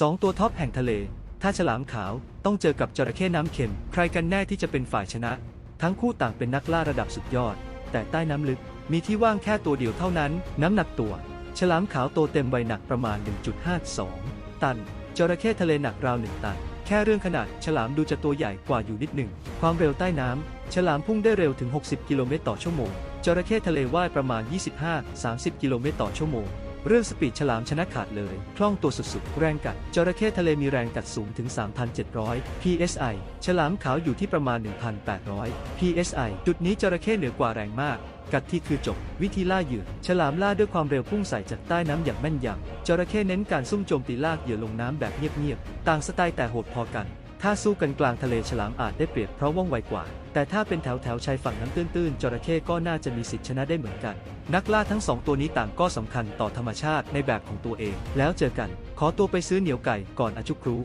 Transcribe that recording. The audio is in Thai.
สองตัวท็อปแห่งทะเล ถ้าฉลามขาวต้องเจอกับจระเข้น้ำเค็ม ใครกันแน่ที่จะเป็นฝ่ายชนะ ทั้งคู่ต่างเป็นนักล่าระดับสุดยอด แต่ใต้น้ำลึกมีที่ว่างแค่ตัวเดียวเท่านั้น น้ำหนักตัว ฉลามขาวโตเต็มวัยหนักประมาณ 1.52 ตัน จระเข้ทะเลหนักราว1ตัน แค่เรื่องขนาดฉลามดูจะตัวใหญ่กว่าอยู่นิดหนึ่ง ความเร็วใต้น้ำฉลามพุ่งได้เร็วถึง 60 กิโลเมตรต่อชั่วโมง จระเข้ทะเลว่ายประมาณ 25-30 กิโลเมตรต่อชั่วโมง เรื่องสปีดฉลามชนะขาดเลย คล่องตัวสุดๆ แรงกัด จระเข้ทะเลมีแรงกัดสูงถึง 3,700 psi ฉลามขาวอยู่ที่ประมาณ 1,800 psi จุดนี้จระเข้เหนือกว่าแรงมากกัดที่คือจบ วิธีล่าเหยื่อ ฉลามล่าด้วยความเร็วพุ่งใส่จากใต้น้ำอย่างแม่นยำจระเข้เน้นการซุ่มโจมตีลากเหยื่อลงน้ำแบบเงียบๆ ต่างสไตล์แต่โหดพอกัน ถ้าสู้กันกลางทะเลฉลามอาจได้เปรียบเพราะว่องไวกว่า แต่ถ้าเป็นแถวแถวๆชายฝั่งน้ำตื้นๆจระเข้ก็น่าจะมีสิทธิชนะได้เหมือนกัน นักล่าทั้งสองตัวนี้ต่างก็สำคัญต่อธรรมชาติในแบบของตัวเอง แล้วเจอกัน ขอตัวไปซื้อเหนียวไก่ก่อนอาชุครู